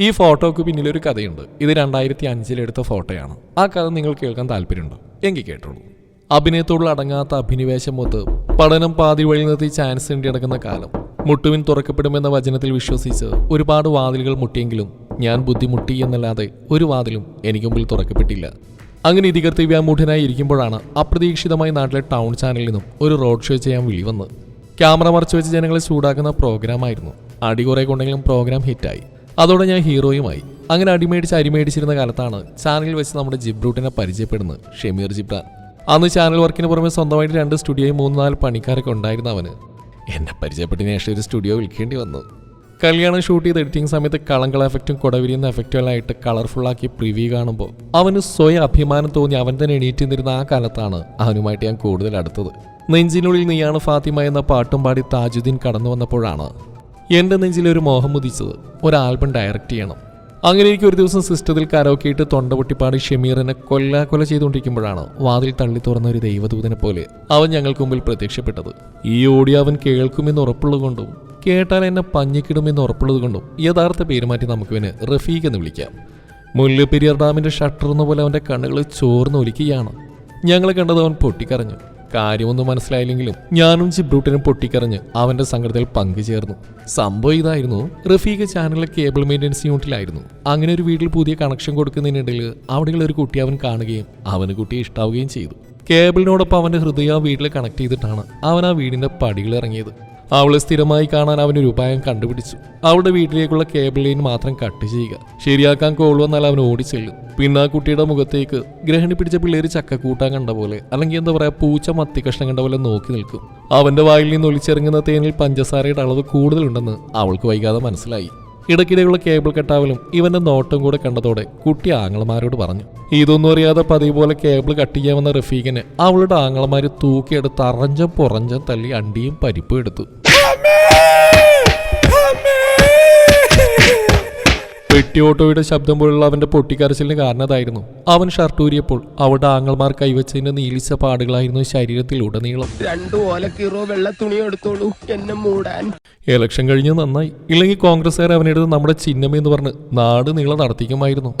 ഈ ഫോട്ടോക്ക് പിന്നിൽ ഒരു കഥയുണ്ട്. ഇത് രണ്ടായിരത്തി അഞ്ചിലെടുത്ത ഫോട്ടോയാണ്. ആ കഥ നിങ്ങൾ കേൾക്കാൻ താല്പര്യമുണ്ടോ? എങ്കിൽ കേട്ടോളൂ. അഭിനയത്തോടുള്ള അടങ്ങാത്ത അഭിനിവേശം മൊത്ത് പഠനം പാതി വഴി നിർത്തി ചാൻസ് വേണ്ടി നടക്കുന്ന കാലം. മുട്ടുവിൻ തുറക്കപ്പെടുമെന്ന വചനത്തിൽ വിശ്വസിച്ച് ഒരുപാട് വാതിലുകൾ മുട്ടിയെങ്കിലും ഞാൻ ബുദ്ധിമുട്ടി എന്നല്ലാതെ ഒരു വാതിലും എനിക്ക് മുമ്പിൽ തുറക്കപ്പെട്ടില്ല. അങ്ങനെ ഇതികർത്തി വ്യാമൂഢനായി ഇരിക്കുമ്പോഴാണ് അപ്രതീക്ഷിതമായി നാട്ടിലെ ടൗൺ ചാനലിൽ നിന്നും ഒരു റോഡ് ഷോ ചെയ്യാൻ വിളി വന്ന് ക്യാമറ മറച്ചു വെച്ച് ജനങ്ങളെ ചൂടാക്കുന്ന പ്രോഗ്രാമായിരുന്നു. അടി കുറെ കൊണ്ടെങ്കിലും പ്രോഗ്രാം ഹിറ്റായി. അതോടെ ഞാൻ ഹീറോയുമായി. അങ്ങനെ അടിമേടിച്ച് അരിമേടിച്ചിരുന്ന കാലത്താണ് ചാനലിൽ വെച്ച് നമ്മുടെ ജിബ്രൂട്ടിനെ പരിചയപ്പെടുന്നത് ഷെമീർ ജിബ്ര. അന്ന് ചാനൽ വർക്കിന് പുറമെ സ്വന്തമായിട്ട് രണ്ട് സ്റ്റുഡിയോയും മൂന്ന് നാല് പണിക്കാരൊക്കെ ഉണ്ടായിരുന്ന അവന്. എന്നെ പരിചയപ്പെട്ടതിന് ശേഷം ഒരു സ്റ്റുഡിയോ വിൽക്കേണ്ടി വന്നു. കല്യാണം ഷൂട്ട് ചെയ്ത് എഡിറ്റിംഗ് സമയത്ത് കളങ്കള എഫക്റ്റും കൊടവിരിയുന്ന എഫക്റ്റുകളായിട്ട് കളർഫുള്ളാക്കി പ്രിവ്യൂ കാണുമ്പോൾ അവന് സ്വയം അഭിമാനം തോന്നി അവൻ തന്നെ എണീറ്റ് നിന്നിരുന്ന ആ കാലത്താണ് അവനുമായിട്ട് ഞാൻ കൂടുതൽ അടുത്തത്. നെഞ്ചിനുള്ളിൽ നീയാണ് ഫാത്തിമ എന്ന പാട്ടും പാടി താജുദ്ദീൻ കടന്നു വന്നപ്പോഴാണ് എന്റെ നെഞ്ചിലൊരു മോഹം ഉദിച്ചത് ഒരു ആൽബം ഡയറക്റ്റ് ചെയ്യണം. അങ്ങനെ എനിക്ക് ഒരു ദിവസം സിസ്റ്റത്തിൽ കരോക്കിയിട്ട് തൊണ്ട ഷമീറിനെ കൊല ചെയ്തുകൊണ്ടിരിക്കുമ്പോഴാണ് വാതിൽ തള്ളി തുറന്ന ഒരു ദൈവദൂതനെ പോലെ അവൻ ഞങ്ങൾക്ക് മുമ്പിൽ പ്രത്യക്ഷപ്പെട്ടത്. ഈ ഓഡിയോ അവൻ കേൾക്കുമെന്ന് ഉറപ്പുള്ളതുകൊണ്ടും കേട്ടാൽ എന്നെ പഞ്ഞിക്കിടുമെന്ന് ഉറപ്പുള്ളതുകൊണ്ടും യഥാർത്ഥ പേര് മാറ്റി നമുക്കിവന് റഫീഖ് എന്ന് വിളിക്കാം. മുല്ലപ്പെരിയാർ ഡാമിന്റെ ഷട്ടർ എന്ന പോലെ അവന്റെ കണ്ണുകൾ ചോർന്നൊലിക്കുകയാണ്. ഞങ്ങളെ കണ്ടത് അവൻ പൊട്ടിക്കരഞ്ഞു. കാര്യമൊന്നും മനസ്സിലായില്ലെങ്കിലും ഞാനും ജിബ്രൂട്ടിനും പൊട്ടിക്കറിഞ്ഞ് അവന്റെ സംഘടനയിൽ പങ്കുചേർന്നു. സംഭവം ഇതായിരുന്നു. റഫീഖ് ചാനലിലെ കേബിൾ മെയിന്റെനൻസ് യൂണിറ്റിലായിരുന്നു. അങ്ങനെ ഒരു വീട്ടിൽ പുതിയ കണക്ഷൻ കൊടുക്കുന്നതിനിടയിൽ അവിടെയുള്ള ഒരു കുട്ടി അവൻ കാണുകയും അവന് കുട്ടിയെ ഇഷ്ടാവുകയും ചെയ്തു. കേബിളിനോടൊപ്പം അവന്റെ ഹൃദയം ആ വീട്ടിൽ കണക്ട് ചെയ്തിട്ടാണ് അവൻ ആ വീടിന്റെ പടികൾ ഇറങ്ങിയത്. അവളെ സ്ഥിരമായി കാണാൻ അവനൊരു ഉപായം കണ്ടുപിടിച്ചു. അവളുടെ വീട്ടിലേക്കുള്ള കേബിൾ ലൈൻ മാത്രം കട്ട് ചെയ്യുക. ശരിയാക്കാൻ കോൾ വന്നാൽ അവൻ ഓടിച്ചെല്ലും പിന്നെ ആ കുട്ടിയുടെ മുഖത്തേക്ക് ഗ്രഹണി പിടിച്ച പിള്ളേര് ചക്കക്കൂട്ടാൻ കണ്ട പോലെ അല്ലെങ്കിൽ എന്താ പറയാ പൂച്ച മത്തി കഷ്ണം കണ്ട പോലെ നോക്കി നിൽക്കും. അവന്റെ വായിൽ നിന്ന് ഒലിച്ചിറങ്ങുന്ന തേനിൽ പഞ്ചസാരയുടെ അളവ് കൂടുതലുണ്ടെന്ന് അവൾക്ക് വൈകാതെ മനസ്സിലായി. ഇടയ്ക്കിടെയുള്ള കേബിൾ കെട്ടാവലും ഇവന്റെ നോട്ടം കൂടെ കണ്ടതോടെ കുട്ടി ആങ്ങളമാരോട് പറഞ്ഞു ഇതൊന്നും അറിയാതെ പതിവ് പോലെ കേബിൾ കട്ട് ചെയ്യാമെന്ന റഫീഖിനെ അവളുടെ ആങ്ങളമാര് തൂക്കിയെടുത്ത് അറഞ്ചം പുറഞ്ചം തല്ലി അണ്ടിയും പരിപ്പും എടുത്തു. പെട്ടി ഓട്ടോയുടെ ശബ്ദം പോലുള്ള അവന്റെ പൊട്ടിക്കരച്ചിലിന് കാരണതായിരുന്നു അവൻ ഷർട്ടൂരിയപ്പോൾ അവളുടെ ആങ്ങൾമാർ കൈവച്ചതിന്റെ നീലിച്ച പാടുകളായിരുന്നു ശരീരത്തിൽ ഉടനീളം രണ്ടു ഓലക്കീറോ വെള്ള തുണി എടുത്തോളൂ എന്നെ മൂടാൻ. ഇലക്ഷൻ കഴിഞ്ഞ് നന്നായി. ഇല്ലെങ്കിൽ കോൺഗ്രസ്സുകാർ അവനെടുത്ത് നമ്മുടെ ചിഹ്നം എന്ന് പറഞ്ഞ് നാട് നീളം നടത്തിക്കുമായിരുന്നു.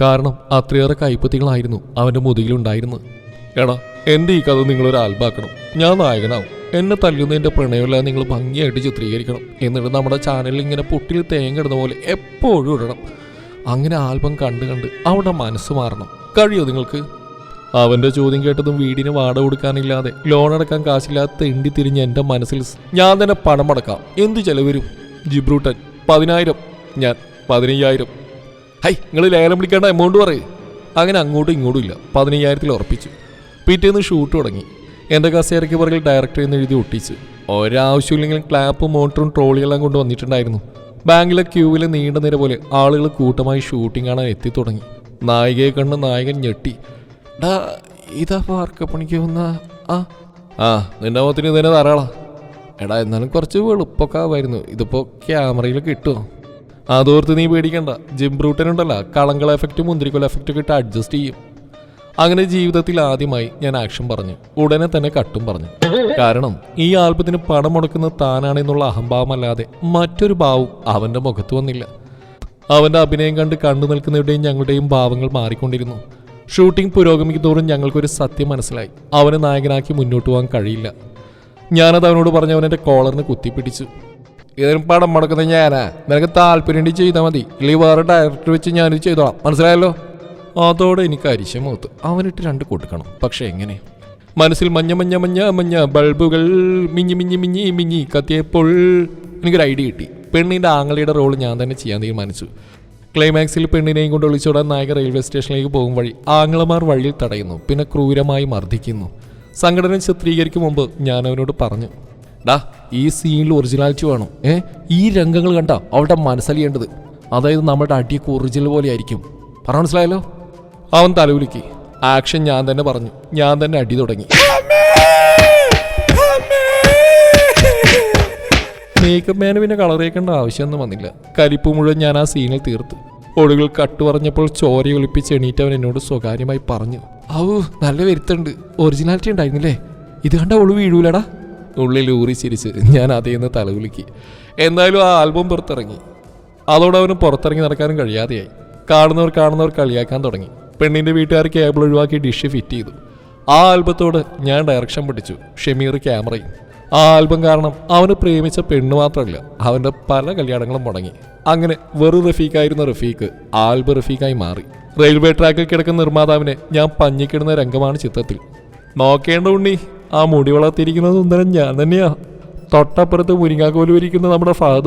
കാരണം അത്രയേറെ കൈപ്പത്തികളായിരുന്നു അവന്റെ മുതുകിലുണ്ടായിരുന്നത്. എടാ എന്റെ ഈ കഥ നിങ്ങളൊരു ആൽബാക്കണം ഞാൻ നായകനാവും. എന്നെ തല്ലുന്നതിന്റെ പ്രണയമില്ലാതെ നിങ്ങൾ ഭംഗിയായിട്ട് ചിത്രീകരിക്കണം. എന്നിട്ട് നമ്മുടെ ചാനലിൽ ഇങ്ങനെ പൊട്ടിൽ തേങ്ങ ഇടുന്ന പോലെ എപ്പോഴും ഇടണം. അങ്ങനെ ആൽബം കണ്ട് കണ്ട് അവിടെ മനസ്സ് മാറണം. കഴിയോ നിങ്ങൾക്ക്? അവന്റെ ചോദ്യം കേട്ടതും വീടിന് വാട കൊടുക്കാനില്ലാതെ ലോൺ അടക്കാൻ കാശില്ലാതെ തെണ്ടി തിരിഞ്ഞ് എന്റെ മനസ്സിൽ ഞാൻ തന്നെ പണം അടക്കാം. എന്ത് ചെലവരും ജിബ്രൂട്ടൻ പതിനായിരം. ഞാൻ പതിനയ്യായിരം. ഹൈ നിങ്ങൾ ലേലം പിടിക്കേണ്ട എമൗണ്ട് പറയേ. അങ്ങനെ അങ്ങോട്ടും ഇങ്ങോട്ടും ഇല്ല. പതിനയ്യായിരത്തിൽ ഉറപ്പിച്ചു. പിറ്റേന്ന് ഷൂട്ട് തുടങ്ങി. എന്റെ കസേരയ്ക്ക് പുറകിൽ ഡയറക്ടർ എന്ന് എഴുതി ഒട്ടിച്ച്. ഒരാവശ്യമില്ലെങ്കിലും ക്ലാപ്പും മോട്ടറും ട്രോളിയെല്ലാം കൊണ്ട് വന്നിട്ടുണ്ടായിരുന്നു. ബാങ്കിലെ ക്യൂവിലെ നീണ്ട നിര പോലെ ആളുകൾ കൂട്ടമായി ഷൂട്ടിംഗ് കാണാൻ എത്തി തുടങ്ങി. നായികയെ കണ്ട് നായകൻ ഞെട്ടി. ഡാ ഇതാ പാർക്കപ്പണിക്ക് വന്ന ആ? ആ നിന്റെ മുഖത്തിന് ഇതിനെ ധാരാളാ. എടാ എന്നാലും കുറച്ച് വെളുപ്പൊക്കെ ആവായിരുന്നു. ഇതിപ്പോ ക്യാമറയിൽ കിട്ടുമോ അതോർത്ത് നീ പേടിക്കണ്ട. ജിം ബ്രൂട്ടനുണ്ടല്ല കളങ്കള എഫക്റ്റ് മുന്തിരിക്കൊല എഫക്റ്റ് ഒക്കെ ഇട്ട് അഡ്ജസ്റ്റ് ചെയ്യും. അങ്ങനെ ജീവിതത്തിൽ ആദ്യമായി ഞാൻ ആക്ഷൻ പറഞ്ഞു. ഉടനെ തന്നെ കട്ടും പറഞ്ഞു. കാരണം ഈ ആൽബത്തിന് പണം മുടക്കുന്ന താനാണെന്നുള്ള അഹംഭാവമല്ലാതെ മറ്റൊരു ഭാവം അവന്റെ മുഖത്ത് വന്നില്ല. അവന്റെ അഭിനയം കണ്ട് കണ്ടു നിൽക്കുന്നവരുടെയും ഞങ്ങളുടെയും ഭാവങ്ങൾ മാറിക്കൊണ്ടിരുന്നു. ഷൂട്ടിംഗ് പുരോഗമിക്കുന്നതോറും ഞങ്ങൾക്കൊരു സത്യം മനസ്സിലായി. അവനെ നായകനാക്കി മുന്നോട്ട് പോകാൻ കഴിയില്ല. ഞാനത് അവനോട് പറഞ്ഞ് എന്റെ കോളറിന് കുത്തിപ്പിടിച്ചു. ഇതിനും പടം മുടക്കുന്നത് ഞാനാ. നിനക്ക് താല്പര്യം ചെയ്താൽ മതി. ഇല്ലെങ്കിൽ വേറെ ഡയറക്ടർ വെച്ച് ഞാനിത് ചെയ്തോളാം. മനസ്സിലായല്ലോ? അതോടെ എനിക്ക് അരിശം മൂത്ത്. അവനിട്ട് രണ്ട് കൊടുക്കണം പക്ഷെ എങ്ങനെ? മനസ്സിൽ മഞ്ഞ മഞ്ഞ മഞ്ഞ മഞ്ഞ ബൾബുകൾ മിഞ്ഞി മിഞ്ഞി മിഞ്ഞി മിഞ്ഞി കത്തിയപ്പോൾ എനിക്കൊരു ഐഡിയ കിട്ടി. പെണ്ണിന്റെ ആങ്ങളിയുടെ റോൾ ഞാൻ തന്നെ ചെയ്യാൻ തീരുമാനിച്ചു. ക്ലൈമാക്സിൽ പെണ്ണിനെയും കൊണ്ട് ഒളിച്ചോടാൻ നായക റെയിൽവേ സ്റ്റേഷനിലേക്ക് പോകും വഴി ആങ്ങളമാർ വഴിയിൽ തടയുന്നു. പിന്നെ ക്രൂരമായി മർദ്ദിക്കുന്നു. സംഘടന ചിത്രീകരിക്കും മുമ്പ് ഞാൻ അവനോട് പറഞ്ഞു ഡാ ഈ സീനിൽ ഒറിജിനാലിറ്റി വേണം. ഏ? ഈ രംഗങ്ങൾ കണ്ട അവളുടെ മനസ്സലിയേണ്ടത്. അതായത് നമ്മുടെ അടിയൊക്കെ ഒറിജിനൽ പോലെ ആയിരിക്കും പറഞ്ഞ മനസ്സിലായല്ലോ? അവൻ തലകുലുക്കി. ആക്ഷൻ ഞാൻ തന്നെ പറഞ്ഞു. ഞാൻ തന്നെ അടി തുടങ്ങി. മേക്കപ്പ് മാന് പിന്നെ കളറേക്കേണ്ട ആവശ്യമൊന്നും വന്നില്ല. കരിപ്പ് മുഴുവൻ ഞാൻ ആ സീനിൽ തീർത്തു. ഒടുകൾ കട്ട് പറഞ്ഞപ്പോൾ ചോര ഒളിപ്പിച്ച് എണീറ്റ് അവൻ എന്നോട് സ്വകാര്യമായി പറഞ്ഞു. ഔ നല്ല വരുത്തുണ്ട്. ഒറിജിനാലിറ്റി ഉണ്ടായിരുന്നില്ലേ? ഇത് കണ്ട ഒളു വീഴൂലടാ. ഉള്ളിൽ ഊറി ചിരിച്ച് ഞാൻ അതേന്ന് തലകുലുക്കി. എന്തായാലും ആ ആൽബം പുറത്തിറങ്ങി. അതോടെ അവന് പുറത്തിറങ്ങി നടക്കാനും കഴിയാതെയായി. കാണുന്നവർ കാണുന്നവർ കളിയാക്കാൻ തുടങ്ങി. പെണ്ണിന്റെ വീട്ടുകാർ കേബിൾ ഒഴിവാക്കി ഡിഷ് ഫിറ്റ് ചെയ്തു. ആ ആൽബത്തോട് ഞാൻ ഡയറക്ഷൻ പഠിച്ചു ഷമീർ ക്യാമറയും ആ ആൽബം കാരണം അവന് പ്രേമിച്ച പെണ്ണ് മാത്രമല്ല അവന്റെ പല കല്യാണങ്ങളും മുടങ്ങി. അങ്ങനെ വെറു റഫീഖായിരുന്ന റഫീഖ് ആൽബ റഫീഖായി മാറി. റെയിൽവേ ട്രാക്കിൽ കിടക്കുന്ന നിർമ്മാതാവിനെ ഞാൻ പഞ്ഞിക്കിടുന്ന രംഗമാണ് ചിത്രത്തിൽ. നോക്കേണ്ട ഉണ്ണി ആ മുടി വളർത്തിയിരിക്കുന്ന സുന്ദരൻ ഞാൻ തന്നെയാ. തൊട്ടപ്പുറത്ത് മുരിങ്ങാക്കോലും ഇരിക്കുന്ന നമ്മുടെ ഫഹദ്